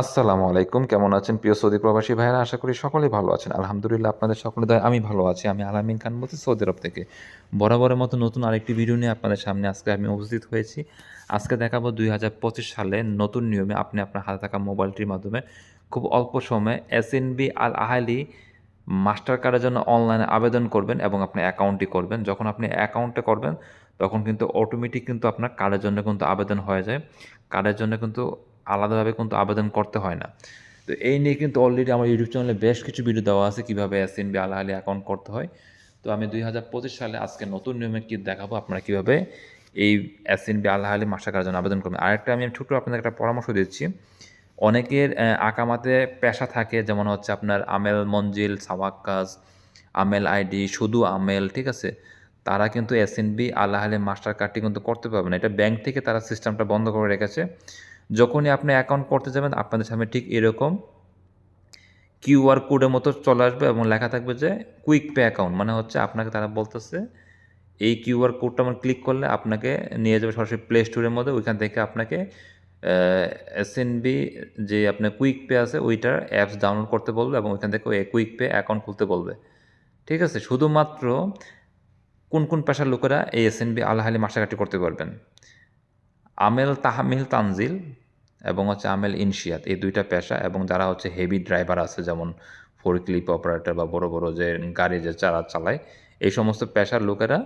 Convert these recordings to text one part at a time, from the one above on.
আসসালামু আলাইকুম। কেমন আছেন প্রিয় সৌদি প্রবাসী ভাইয়েরা? আশা করি সকলেই ভালো আছেন। আলহামদুলিল্লাহ, আপনাদের সকলে দয় আমি ভালো আছি। আমি আলামিন খান বলছি সৌদি আরব থেকে। বরাবরের মতো নতুন আরেকটি ভিডিও নিয়ে আপনাদের সামনে আজকে আমি উপস্থিত হয়েছি। আজকে দেখাবো দুই হাজার পঁচিশ সালে নতুন নিয়মে আপনি আপনার হাতে থাকা মোবাইলটির মাধ্যমে খুব অল্প সময়ে S B Al Ahli master কার্ডের জন্য অনলাইনে আবেদন করবেন এবং আপনি অ্যাকাউন্টটি করবেন। যখন আপনি অ্যাকাউন্টে করবেন, তখন কিন্তু অটোমেটিক কিন্তু আপনার কার্ডের জন্য কিন্তু আবেদন হয়ে যায়। কার্ডের জন্য কিন্তু আলাদাভাবে কিন্তু আবেদন করতে হয় না। তো এই নিয়ে কিন্তু অলরেডি আমার ইউটিউব চ্যানেলে বেশ কিছু ভিডিও দেওয়া আছে কীভাবে S N B AlAhli account করতে হয়। তো আমি দুই হাজার পঁচিশ সালে আজকে নতুন নিয়মে কি দেখাবো, আপনারা কীভাবে এই S N B AlAhli master কার্ডের জন্য আবেদন করবেন। আরেকটা আমি ছোটো আপনাদের একটা পরামর্শ দিচ্ছি। অনেকের আকামাতে পেশা থাকে, যেমন হচ্ছে আপনার আমেল মঞ্জিল সাওয়াক্কাজ আমেল আইডি, শুধু আমেল, ঠিক আছে? তারা কিন্তু S N B AlAhli master কার্ডটি কিন্তু করতে পারবে না। এটা ব্যাংক থেকে তারা সিস্টেমটা বন্ধ করে রেখেছে। যখনই আপনি অ্যাকাউন্ট করতে যাবেন, আপনাদের সামনে ঠিক এরকম কিউআর কোডের মতো চলে আসবে এবং লেখা থাকবে যে কুইক পে অ্যাকাউন্ট মানে হচ্ছে আপনাকে তারা বলতেছে, এই কিউআর কোডটা আমার ক্লিক করলে আপনাকে নিয়ে যাবে সরাসরি প্লে স্টোরের মধ্যে, ওইখান থেকে আপনাকে এস যে আপনার কুইক পে আছে, ওইটার অ্যাপস ডাউনলোড করতে বলবে এবং ওইখান থেকে ওই কুইক পে অ্যাকাউন্ট খুলতে বলবে। ঠিক আছে? শুধুমাত্র কোন কোন পেশার লোকেরা এই এস এন বি আলহালি মাসাকাটি করতে পারবেন। আমেল তাহামিল তানজিল এবং হচ্ছে আমেল ইনশিয়াত, এই দুইটা পেশা এবং যারা হচ্ছে হেভি ড্রাইভার আছে, যেমন ফোর ক্লিপ অপারেটর বা বড় বড় যে গাড়ি যে চালা চালায়, এই সমস্ত পেশার লোকেরা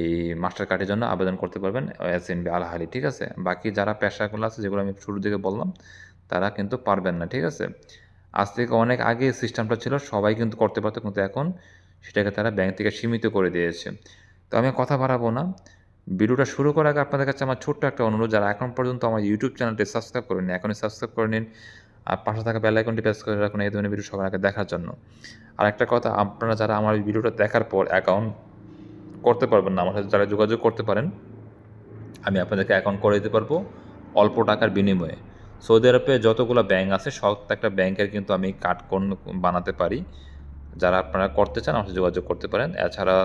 এই মাস্টার কার্ডের জন্য আবেদন করতে পারবেন এস এন বি আলহালি ঠিক আছে? বাকি যারা পেশাগুলো আছে, যেগুলো আমি শুরুর দিকে বললাম, তারা কিন্তু পারবেন না, ঠিক আছে? আজ থেকে অনেক আগে সিস্টেমটা ছিল, সবাই কিন্তু করতে পারতো, কিন্তু এখন সেটাকে তারা ব্যাংক থেকে সীমিত করে দিয়েছে। তো আমি কথা বাড়াবো না। ভিডিওটা শুরু করার আগে আপনাদের কাছে আমার ছোট্ট একটা অনুরোধ, যারা এখন পর্যন্ত আমার ইউটিউব চ্যানেলটি সাবস্ক্রাইব করেন এখনই সাবস্ক্রাইব করে নিন। আর পাশে থাকা বেল আইকনটি প্রেস করে রাখুন, এই ধরনের ভিডিও সবার আগে দেখার জন্য। আর একটা কথা, আপনারা যারা আমার ভিডিওটা দেখার পর অ্যাকাউন্ট করতে পারবেন না, আমার সাথে যারা যোগাযোগ করতে পারেন, আমি আপনাদেরকে অ্যাকাউন্ট করে দিতে পারব অল্প টাকার বিনিময়ে। সৌদি আরবে যতগুলো ব্যাংক আছে, সব একটা ব্যাংকের কিন্তু আমি কার্ড কোন বানাতে পারি। যারা আপনারা করতে চান আমার যোগাযোগ করতে পারেন। এছাড়া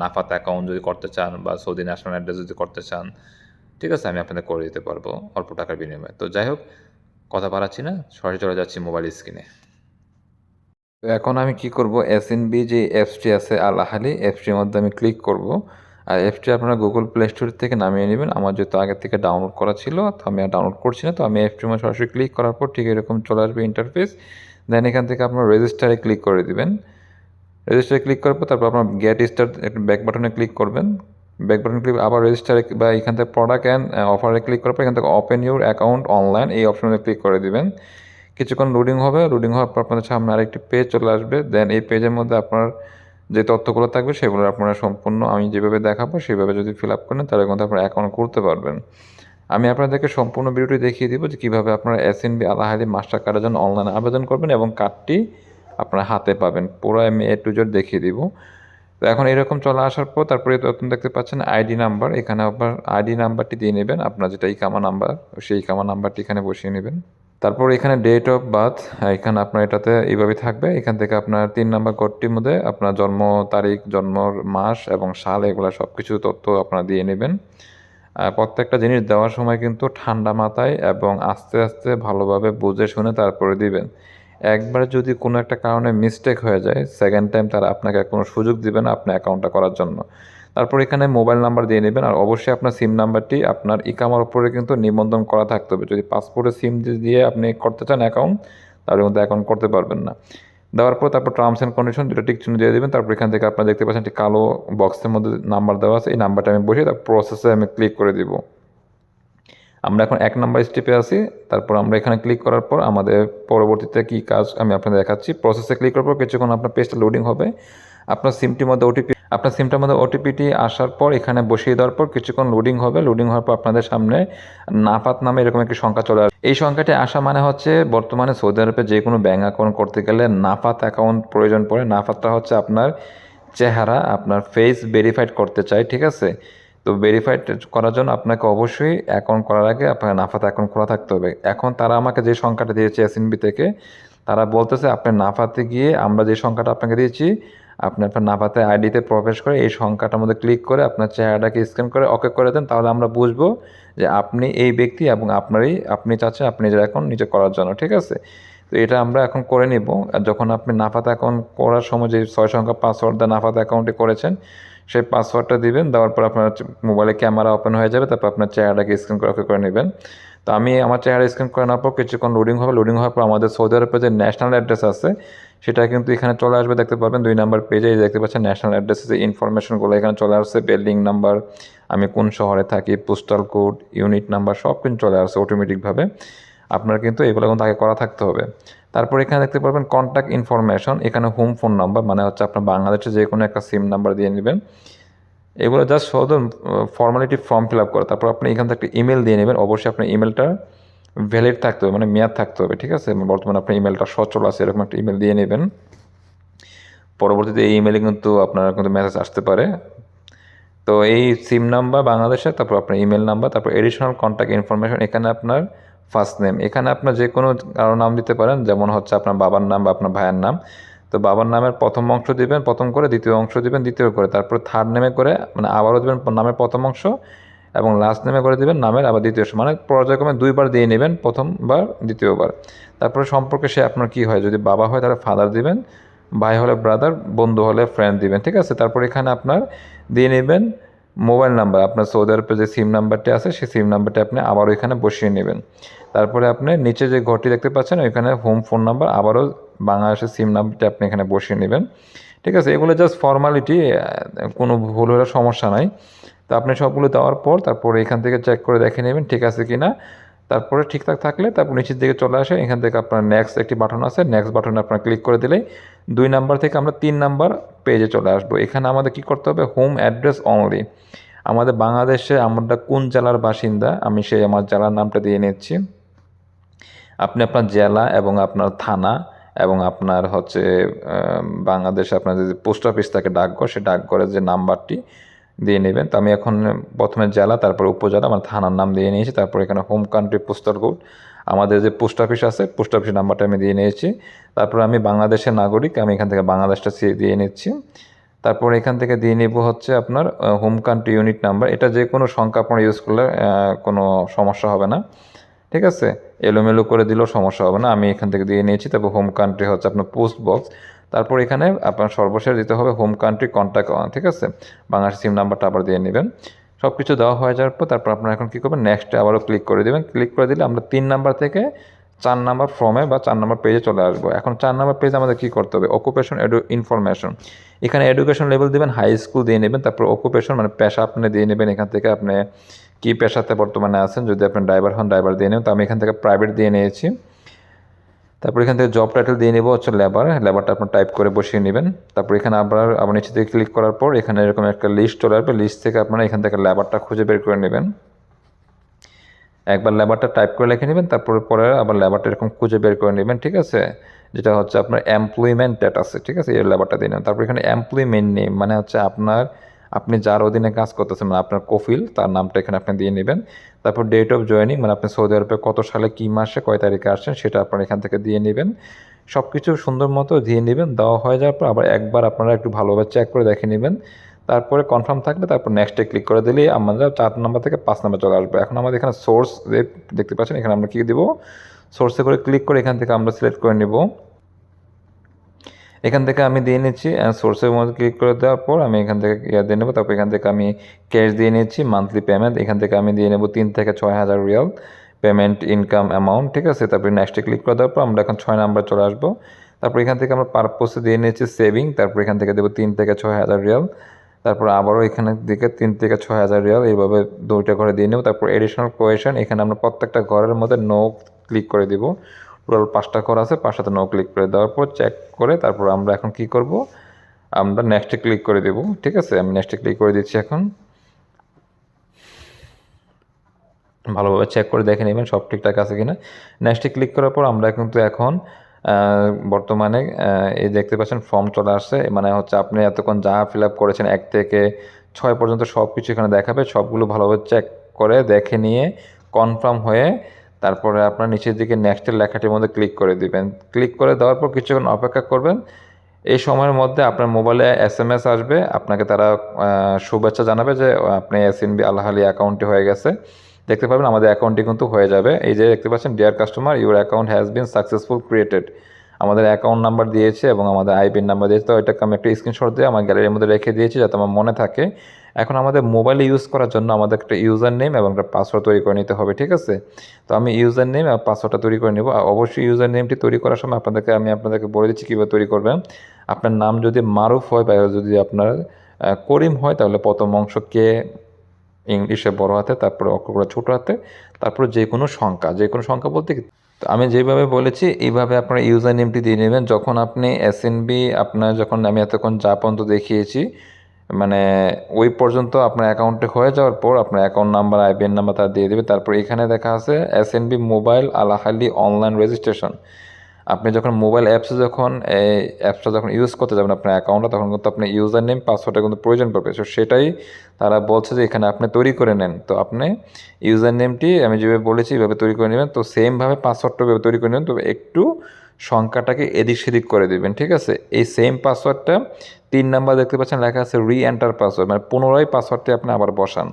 নাফাত অ্যাকাউন্ট যদি করতে চান বা সৌদি ন্যাশনাল অ্যাড্রেস যদি করতে চান, ঠিক আছে, আমি আপনাদের করে দিতে পারব অল্প টাকার বিনিময়ে। তো যাই হোক, কথা বাড়াচ্ছি না, সরাসরি চলে যাচ্ছি মোবাইল স্ক্রিনে তো এখন আমি কি করব? এস বি যে অ্যাপসটি আছে আল আহালি অ্যাপসটির মধ্যে আমি ক্লিক করব। আর অ্যাপসটি আপনারা গুগল প্লে স্টোর থেকে নামিয়ে নেবেন। আমার যেহেতু আগে থেকে ডাউনলোড করা ছিল, তো আমি আর ডাউনলোড করছি না। তো আমি অ্যাপসটির মধ্যে সরাসরি ক্লিক করার পর ঠিক এরকম চলে আসবে ইন্টারফেস দেন এখান থেকে আপনার রেজিস্টারে ক্লিক করে দিবেন। রেজিস্টারে ক্লিক করার পর তারপর আপনার গেট স্টার ব্যাক বাটনে ক্লিক করবেন। ব্যাক বাটনে ক্লিক আবার রেজিস্টারে বা এখান থেকে প্রোডাক্ট অ্যান্ড অফারে ক্লিক করার পর এখান থেকে ওপেন ইউর অ্যাকাউন্ট অনলাইন এই অপশনে ক্লিক করে দিবেন। কিছুক্ষণ লোডিং হবে লোডিং হওয়ার পর আপনাদের সামনে আরেকটি পেজ চলে আসবে। দেন এই পেজের মধ্যে আপনার যে তথ্যগুলো থাকবে সেগুলো আপনারা সম্পূর্ণ আমি যেভাবে দেখাবো সেভাবে যদি ফিল আপ করেন তাহলে কিন্তু আপনারা অ্যাকাউন্ট করতে পারবেন। আমি আপনাদেরকে সম্পূর্ণ ভিডিওটি দেখিয়ে দিব যে কীভাবে আপনারা S N B AlAhli master কার্ডের জন্য অনলাইনে আবেদন করবেন এবং কার্ডটি আপনার হাতে পাবেন। পুরো আমি এ টু জেড দেখিয়ে দিব। তো এখন এরকম চলে আসার পর তারপরে তখন দেখতে পাচ্ছেন আইডি নাম্বার এখানে আপনার আইডি নাম্বারটি দিয়ে নেবেন। আপনার যেটা ইকামা নাম্বার সেই ইকামা নাম্বারটি এখানে বসিয়ে নেবেন। তারপর এখানে ডেট অফ বার্থ এখানে আপনার এটাতে এইভাবে থাকবে। এখান থেকে আপনার তিন নাম্বার কোডটির মধ্যে আপনার জন্ম তারিখ জন্মর মাস এবং সাল, এগুলো সব কিছু তথ্য আপনারা দিয়ে নেবেন। প্রত্যেকটা জিনিস দেওয়ার সময় কিন্তু ঠান্ডা মাথায় এবং আস্তে আস্তে ভালোভাবে বুঝে শুনে তারপরে দিবেন। একবার যদি কোনো একটা কারণে মিস্টেক হয়ে যায় সেকেন্ড টাইম তারা আপনাকে কোনো সুযোগ দিবে না আপনার অ্যাকাউন্টটা করার জন্য। তারপর এখানে মোবাইল নাম্বার দিয়ে নেবেন আর অবশ্যই আপনার সিম নাম্বারটি আপনার ইকামার উপরে কিন্তু নিবন্ধন করা থাকতে হবে। যদি পাসপোর্টের সিম দিয়ে আপনি করতে চান অ্যাকাউন্ট তাহলে কিন্তু অ্যাকাউন্ট করতে পারবেন না। দেওয়ার পর তারপর টার্মস অ্যান্ড কন্ডিশন দুটো টিক চিহ্ন দিয়ে দেবেন, তারপর এখান থেকে আপনারা দেখতে পাচ্ছেন একটি কালো বক্সের মধ্যে নাম্বার দেওয়া আছে, এই নাম্বারটা আমি বসে তার প্রসেসে আমি ক্লিক করে দিব। আমরা এখন এক নাম্বার স্টেপে আসি তারপর আমরা এখানে ক্লিক করার পর আমাদের পরবর্তীতে কী কাজ আমি আপনাদের দেখাচ্ছি। প্রসেসে ক্লিক করার পর কিছুক্ষণ আপনার পেজটা লোডিং হবে। আপনার সিমটির মধ্যে ওটিপি আপনার সিমটার মধ্যে ওটিপিটি আসার পর এখানে বসিয়ে দেওয়ার পর কিছুক্ষণ লোডিং হবে। লোডিং হওয়ার পর আপনাদের সামনে নাফাত নামে এরকম একটি সংখ্যা চলে আসবে। এই সংখ্যাটি আসা মানে হচ্ছে বর্তমানে সৌদি আরবে যে কোনো ব্যাঙ্ক অ্যাকাউন্ট করতে গেলে নাফাত অ্যাকাউন্ট প্রয়োজন পড়ে। নাফাতটা হচ্ছে আপনার চেহারা, আপনার ফেস ভেরিফাইড করতে চাই ঠিক আছে? তো ভেরিফাইড করার জন্য আপনাকে অবশ্যই অ্যাকাউন্ট করার আগে আপনার নাফাত অ্যাকাউন্ট খোলা থাকতে হবে। এখন তারা আমাকে যে সংখ্যাটা দিয়েছে এসএনবি থেকে, তারা বলতেছে আপনি নাফাতে গিয়ে আমরা যে সংখ্যাটা আপনাকে দিয়েছি আপনি আপনার নাফাতে আইডিতে প্রবেশ করে এই সংখ্যাটার মধ্যে ক্লিক করে আপনার চেহারাটাকে স্ক্যান করে ওকে করে দেন, তাহলে আমরা বুঝব যে আপনি এই ব্যক্তি এবং আপনারই, আপনি চাচ্ছেন আপনি নিজের এখন নিজে করার জন্য, ঠিক আছে? তো এটা আমরা এখন করে নিব। আর যখন আপনি নাফাত অ্যাকাউন্ট করার সময় যে ছয় সংখ্যা পাসওয়ার্ড দিয়ে নাফাত অ্যাকাউন্টে করেছেন, সেই পাসওয়ার্ডটা দিবেন, দেওয়ার পর আপনার মোবাইলে ক্যামেরা ওপেন হয়ে যাবে, তারপর আপনার চেহারাটাকে স্ক্যান করে ওকে করে নেবেন। তো আমি আমার চেহারা স্ক্যান করে নেওয়ার পর কিছুক্ষণ লোডিং হবে লোডিং হওয়ার পর আমাদের সৌদি আরবের যে ন্যাশনাল অ্যাড্রেস আছে, সেটা কিন্তু এখানে চলে আসবে, দেখতে পারবেন। দুই নাম্বার পেজে দেখতে পাচ্ছেন ন্যাশনাল অ্যাড্রেসের যে ইনফরমেশনগুলো এখানে চলে আসছে বিল্ডিং নাম্বার আমি কোন শহরে থাকি পোস্টাল কোড ইউনিট নাম্বার সব কিন্তু চলে আসছে অটোমেটিকভাবে আপনার কিন্তু এগুলো কিন্তু আগে করা থাকতে হবে। তারপর এখানে দেখতে পারবেন কন্ট্যাক্ট ইনফরমেশন এখানে হোম ফোন নাম্বার মানে হচ্ছে আপনার বাংলাদেশে যে কোনো একটা সিম নাম্বার দিয়ে নেবেন। এগুলো জাস্ট শুধু ফর্মালিটি ফর্ম ফিল আপ করে। তারপর আপনি এখান থেকে একটা ইমেল দিয়ে নেবেন। অবশ্যই আপনার ইমেলটা ভ্যালিড থাকতে হবে মানে মেয়াদ থাকতে হবে, ঠিক আছে? বর্তমানে আপনার ইমেলটা সচল আছে, এরকম একটা ইমেল দিয়ে নেবেন। পরবর্তীতে এই ইমেলে কিন্তু আপনার কিন্তু মেসেজ আসতে পারে। তো এই সিম নাম্বার বাংলাদেশে, তারপর আপনার ইমেল নাম্বার তারপর এডিশনাল কন্ট্যাক্ট ইনফরমেশন এখানে আপনার ফার্স্ট নেম এখানে আপনার যে কোনো কারও নাম দিতে পারেন, যেমন হচ্ছে আপনার বাবার নাম বা আপনার ভাইয়ের নাম। তো বাবার নামের প্রথম অংশ দিবেন, প্রথম করে দ্বিতীয় অংশ দিবেন, দ্বিতীয় করে, তারপর থার্ড নেমে করে মানে আবারও দেবেন নামের প্রথম অংশ এবং লাস্ট নেমে করে দিবেন নামের আবার দ্বিতীয় অংশ। মানে পর্যায়ক্রমে দুইবার দিয়ে নেবেন প্রথমবার, দ্বিতীয়বার। তারপরে সম্পর্কে সে আপনার কি হয়? যদি বাবা হয় তাহলে ফাদার দিবেন, ভাই হলে ব্রাদার বন্ধু হলে ফ্রেন্ড দিবেন, ঠিক আছে? তারপর এখানে আপনার দিয়ে নেবেন মোবাইল নাম্বার, আপনার সৌদি আরবের যে সিম নাম্বারটি আছে, সেই সিম নাম্বারটি আপনি আবারও এখানে বসিয়ে নেবেন। তারপরে আপনি নিচে যে ঘরটি দেখতে পাচ্ছেন, ওইখানে হোম ফোন নাম্বার আবারও বাংলাদেশের সিম নাম্বারটি আপনি এখানে বসিয়ে নেবেন। ঠিক আছে, এগুলো জাস্ট ফর্মালিটি কোনো ভুল হলে সমস্যা নাই। তো আপনি সবগুলো দেওয়ার পর তারপরে এখান থেকে চেক করে দেখে নেবেন ঠিক আছে কি না তারপরে ঠিকঠাক থাকলে তারপর নিচের দিকে চলে আসে, এখান থেকে আপনার নেক্সট একটি বাটন আছে নেক্সট বাটনে আপনার ক্লিক করে দিলেই দুই নাম্বার থেকে আমরা তিন নাম্বার পেজে চলে আসব। এখানে আমাদের কি করতে হবে? হোম অ্যাড্রেস অনলি আমাদের বাংলাদেশে আমরা কোন জেলার বাসিন্দা? আমি সেই আমার জেলার নামটা দিয়ে নিচ্ছি। আপনি আপনার জেলা এবং আপনার থানা এবং আপনার হচ্ছে বাংলাদেশে আপনার যে পোস্ট অফিস থাকে ডাকঘর, সেই ডাকঘরের যে নাম্বারটি দিয়ে নেবেন। তো আমি এখন প্রথমে জেলা, তারপর উপজেলা, আমার থানার নাম দিয়ে নিয়েছি, তারপর এখানে হোম কান্ট্রি পোস্টাল কোড আমাদের যে পোস্ট অফিস আছে, পোস্ট অফিসের নাম্বারটা আমি দিয়ে নিয়েছি। তারপর আমি বাংলাদেশের নাগরিক, আমি এখান থেকে বাংলাদেশটা দিয়ে নিচ্ছি। তারপর এখান থেকে দিয়ে নিব হচ্ছে আপনার হোম কান্ট্রি ইউনিট নাম্বার এটা যে কোনো সংখ্যা আপনার ইউজ করলে কোনো সমস্যা হবে না। ঠিক আছে? এলোমেলো করে দিলেও সমস্যা হবে না। আমি এখান থেকে দিয়ে নিয়েছি। তারপর হোম কান্ট্রি হচ্ছে আপনার পোস্ট বক্স তারপর এখানে আপনার সর্বশেষ দিতে হবে হোম কান্ট্রি কন্ট্যাক্ট ঠিক আছে? বাংলাদেশ সিম নাম্বারটা আবার দিয়ে নেবেন। সব কিছু দেওয়া হয়ে যাওয়ার পর তারপর আপনারা এখন কী করবেন? নেক্সটে আবারও ক্লিক করে দেবেন। ক্লিক করে দিলে আমরা তিন নাম্বার থেকে চার নাম্বার ফর্মে বা চার নাম্বার পেজে চলে আসব। এখন চার নাম্বার পেজে আমাদের কী করতে হবে? অকুপেশন এডু ইনফরমেশন এখানে এডুকেশন লেভেল দেবেন হাই স্কুল দিয়ে নেবেন, তারপর অকুপেশন মানে পেশা আপনি দিয়ে নেবেন। এখান থেকে আপনি কী পেশাতে বর্তমানে আছেন? যদি আপনি ড্রাইভার হন ড্রাইভার দিয়ে নেবেন তো আমি এখান থেকে প্রাইভেট দিয়ে নিয়েছি। তারপর এখান থেকে জব টাইটেল দিয়ে নেব হচ্ছে লেবার লেবারটা আপনার টাইপ করে বসিয়ে নেবেন। তারপর এখানে আবার আবার নিচে থেকে ক্লিক করার পর এখানে এরকম একটা লিস্ট চলে আসবে। লিস্ট থেকে আপনারা এখান থেকে লেবারটা খুঁজে বের করে নেবেন। একবার লেবারটা টাইপ করে লিখে নেবেন, তারপরে পরে আবার লেবারটা এরকম খুঁজে বের করে নেবেন, ঠিক আছে? যেটা হচ্ছে আপনার এমপ্লয়মেন্ট আছে ঠিক আছে? এই লেবারটা দিয়ে নেবেন। তারপর এখানে এমপ্লয়মেন্ট নেম মানে হচ্ছে আপনার আপনি যার অধীনে কাজ করতেছেন মানে আপনার কফিল, তার নামটা এখানে আপনি দিয়ে নেবেন। তারপর ডেট অফ জয়নিং মানে আপনি সৌদি আরবে কত সালে, কী মাসে, কয় তারিখে আসছেন, সেটা আপনার এখান থেকে দিয়ে নেবেন। সব কিছু সুন্দর মতো দিয়ে নেবেন, দেওয়া হয়ে যাওয়ার পর আবার একবার আপনারা একটু ভালোভাবে চেক করে দেখে নেবেন। তারপরে কনফার্ম থাকলে তারপর নেক্সটে ক্লিক করে দিলেই আমরা চার নাম্বার থেকে পাঁচ নাম্বার চলে আসবে। এখন আমাদের এখানে সোর্স দেখতে পাচ্ছেন, এখানে আমরা কী দেবো? সোর্সে করে ক্লিক করে এখান থেকে আমরা সিলেক্ট করে নেব। এখান থেকে আমি দিয়ে নিচ্ছি সোর্সের মধ্যে ক্লিক করে দেওয়ার পর আমি এখান থেকে ইয়া দিয়ে নেব। তারপর এখান থেকে আমি ক্যাশ দিয়ে নিচ্ছি মান্থলি পেমেন্ট এখান থেকে আমি দিয়ে নেব তিন থেকে ছয় হাজার রিয়াল পেমেন্ট ইনকাম অ্যামাউন্ট ঠিক আছে? তারপরে নেক্সটে ক্লিক করে দেওয়ার পর আমরা এখন ছয় নাম্বার চলে আসব। তারপর এখান থেকে আমরা পারপোসে দিয়ে নিয়েছি সেভিং তারপর এখান থেকে দেবো তিন থেকে ছয় হাজার রিয়াল তারপর আবারও এখানের দিকে তিন থেকে ছয় হাজার রিয়াল এইভাবে দুইটা ঘরে দিয়ে নেব। তারপর এডিশনাল কোয়েশন এখানে আমরা প্রত্যেকটা ঘরের মধ্যে নো ক্লিক করে দিব। টোটাল পাঁচটা ঘর আছে পাঁচটাতে নো ক্লিক করে দেওয়ার পর চেক করে তারপর আমরা এখন কি করব? আমরা নেক্সটে ক্লিক করে দেব, ঠিক আছে? আমি নেক্সটে ক্লিক করে দিচ্ছি এখন। ভালোভাবে চেক করে দেখে নেবেন সব ঠিকঠাক আছে কিনা। নেক্সটে ক্লিক করার পর আমরা কিন্তু এখন বর্তমানে এই দেখতে পাচ্ছেন ফর্ম চলে আসছে। মানে হচ্ছে আপনি এতক্ষণ যা ফিল আপ করেছেন, এক থেকে ছয় পর্যন্ত সব কিছু এখানে দেখাবে। সবগুলো ভালোভাবে চেক করে দেখে নিয়ে কনফার্ম হয়ে তারপরে আপনার নিচের দিকে নেক্সটের লেখাটির মধ্যে ক্লিক করে দিবেন। ক্লিক করে দেওয়ার পর কিছুক্ষণ অপেক্ষা করবেন। এই সময়ের মধ্যে আপনার মোবাইলে এস এম এস আসবে। আপনাকে তারা শুভেচ্ছা জানাবে যে আপনি এস এন বি আল্লাহালি অ্যাকাউন্টটি হয়ে গেছে। দেখতে পাবেন আমাদের অ্যাকাউন্টটি কিন্তু হয়ে যাবে। এই যে দেখতে পাচ্ছেন dear customer your account has been successful created আমাদের অ্যাকাউন্ট নাম্বার দিয়েছে এবং আমাদের আইপিন নাম্বার দিয়েছে। তো এটাকে আমি একটা স্ক্রিনশট দিয়ে আমার গ্যালারির মধ্যে রেখে দিয়েছি যাতে আমার মনে থাকে। এখন আমাদের মোবাইলে ইউজ করার জন্য আমাদের একটা ইউজার নেম এবং একটা পাসওয়ার্ড তৈরি করে নিতে হবে, ঠিক আছে? তো আমি ইউজার নেম এবং পাসওয়ার্ডটা তৈরি করে নেব। আর অবশ্যই ইউজার নেমটি তৈরি করার সময় আপনাদেরকে, আমি আপনাদেরকে বলে দিচ্ছি কীভাবে তৈরি করবেন। আপনার নাম যদি মারুফ হয় বা যদি আপনার করিম হয়, তাহলে প্রথম অংশ কে ইংলিশে বড় হাতে, তারপরে অক্ষরগুলো ছোটো হাতে, তারপরে যে কোনো সংখ্যা। যে কোনো সংখ্যা বলতে কি? তো আমি যেভাবে বলেছি, এইভাবে আপনার ইউজার নেমটি দিয়ে নেবেন। যখন আপনি এস আপনার যখন আমি এতক্ষণ যা পর্যন্ত দেখিয়েছি মানে ওই পর্যন্ত আপনার অ্যাকাউন্টে হয়ে যাওয়ার পর আপনার অ্যাকাউন্ট নাম্বার আইবিএন নাম্বার তার দিয়ে দেবে। তারপর এখানে দেখা আছে S mobile AlAhli online registration আপনি যখন মোবাইল অ্যাপসে যখন, এই অ্যাপসটা যখন ইউজ করতে যাবেন আপনার অ্যাকাউন্টটা তখন কিন্তু আপনি ইউজার নেম পাসওয়ার্ডটা কিন্তু প্রয়োজন পড়বে। সো সেটাই তারা বলছে যে এখানে আপনি তৈরি করে নেন। তো আপনি ইউজার নেমটি আমি যেভাবে বলেছি, এভাবে তৈরি করে নেবেন। তো সেমভাবে পাসওয়ার্ডটা এভাবে তৈরি করে নেবেন। তবে একটু সংখ্যাটাকে এদিক সেদিক করে দেবেন, ঠিক আছে? এই সেম পাসওয়ার্ডটা তিন নাম্বার দেখতে পাচ্ছেন লেখা আছে রি এন্টার পাসওয়ার্ড মানে পুনরায় পাসওয়ার্ডটি আপনি আবার বসান।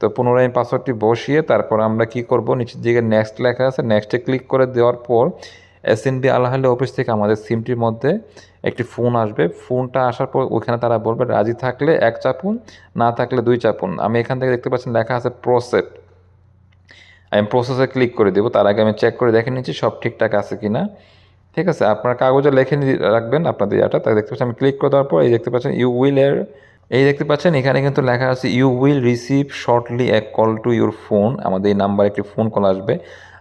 তো পুনরায় পাসওয়ার্ডটি বসিয়ে তারপর আমরা কি করব? নিচের দিকে নেক্সট লেখা আছে। নেক্সটে ক্লিক করে দেওয়ার পর S N B AlAhli office থেকে আমাদের সিমটির মধ্যে একটি ফোন আসবে। ফোনটা আসার পর ওখানে তারা বলবে, রাজি থাকলে এক চাপুন, না থাকলে দুই চাপুন। আমি এখান থেকে দেখতে পাচ্ছেন লেখা আছে প্রসেট আমি প্রসেসে ক্লিক করে দেবো। তার আগে আমি চেক করে দেখে নিচ্ছি সব ঠিকঠাক আছে কি না ঠিক আছে? আপনার কাগজে লেখে রাখবেন আপনাদের ইয়াটা। তাই দেখতে পাচ্ছেন আমি ক্লিক করে দেওয়ার পর এই দেখতে পাচ্ছেন ইউ উইল এর এই দেখতে পাচ্ছেন এখানে কিন্তু লেখা আছে you will receive shortly a call to your phone আমাদের এই নাম্বারে একটি ফোন কল আসবে।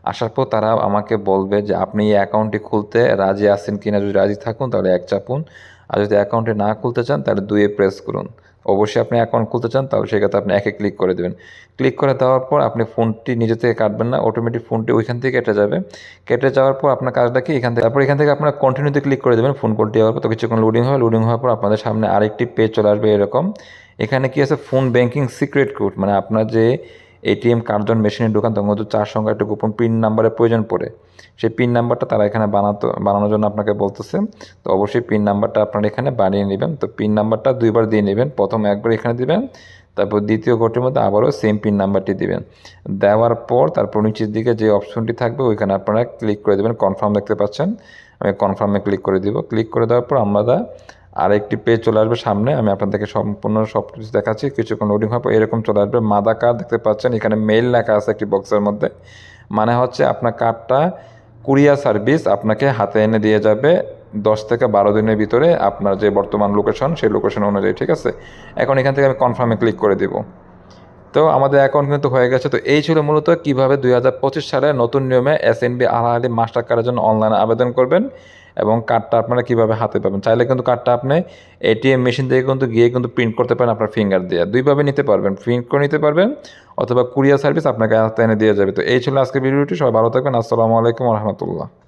আসার পর তারা আমাকে বলবে যে, আপনি এই অ্যাকাউন্টটি খুলতে রাজি আছেন কিনা? যদি রাজি থাকুন, তাহলে এক চাপুন। আর যদি অ্যাকাউন্টে না খুলতে চান, তাহলে দুয়ে প্রেস করুন। অবশ্যই আপনি অ্যাকাউন্ট খুলতে চান, তাহলে সেক্ষেত্রে আপনি একে ক্লিক করে দেবেন। ক্লিক করে দেওয়ার পর আপনি ফোনটি নিজে থেকে কাটবেন না। অটোমেটিক ফোনটি ওইখান থেকে কেটে যাবে। কেটে যাওয়ার পর আপনার কাজটা কি? এখান থেকে তারপর এখান থেকে আপনার কন্টিনিউতে ক্লিক করে দেবেন ফোন কলটি হওয়ার পর। তো কিছুক্ষণ লোডিং হয়। লোডিং হওয়ার পর আপনাদের সামনে আরেকটি পেজ চলে আসবে এরকম। এখানে কি আছে? ফোন ব্যাংকিং সিক্রেট কোড মানে আপনার যে এটিএম কার্ডজন মেশিনে ঢোকান তখন কিন্তু চার সংখ্যা একটা গোপন পিন নাম্বারের প্রয়োজন পড়ে। সেই পিন নাম্বারটা তারা এখানে বানাতো, বানানোর জন্য আপনাকে বলতেছে। তো অবশ্যই পিন নাম্বারটা আপনারা এখানে বানিয়ে নেবেন। তো পিন নাম্বারটা দুইবার দিয়ে নেবেন। প্রথম একবার এখানে দিবেন, তারপর দ্বিতীয় ঘরটির মধ্যে আবারও সেম পিন নাম্বারটি দিবেন। দেওয়ার পর তারপর নিচের দিকে যে অপশনটি থাকবে, ওইখানে আপনারা ক্লিক করে দেবেন কনফার্ম দেখতে পাচ্ছেন। আমি কনফার্মে ক্লিক করে দিব। ক্লিক করে দেওয়ার পর আমরা আরেকটি পেজ চলে আসবে সামনে, আমি আপনাদেরকে সম্পূর্ণ সব কিছু দেখাচ্ছি, কিছুক্ষণ লোডিং পর এরকম চলে আসবে। মাদা কার্ড দেখতে পাচ্ছেন, এখানে মেইল লেখা আছে একটি বক্সের মধ্যে। মানে হচ্ছে আপনার কার্ডটা কুরিয়ার সার্ভিস আপনাকে হাতে এনে দিয়ে যাবে দশ থেকে বারো দিনের ভিতরে আপনার যে বর্তমান লোকেশন সেই লোকেশন অনুযায়ী, ঠিক আছে? এখন এখান থেকে আমি কনফার্মে ক্লিক করে দিব। তো আমাদের অ্যাকাউন্ট কিন্তু হয়ে গেছে। তো এই ছিল মূলত কীভাবে দুই হাজার পঁচিশ সালে নতুন নিয়মে S N B AlAhli master কার্ডের জন্য অনলাইনে আবেদন করবেন। এবং কার্ডটা আপনারা কীভাবে হাতে পাবেন? চাইলে কিন্তু কার্ডটা আপনি এটিএম মেশিন থেকে কিন্তু গিয়ে কিন্তু প্রিন্ট করতে পারেন আপনার ফিঙ্গার দিয়ে। দুইভাবে নিতে পারবেন। প্রিন্ট করে নিতে পারবেন অথবা কুরিয়ার সার্ভিস আপনাকে হাতে এনে দিয়ে যাবে। তো এই ছিল আজকে ভিডিওটি সবাই ভালো থাকবেন। আসসালামু আলাইকুম রহমতুল্লাহ।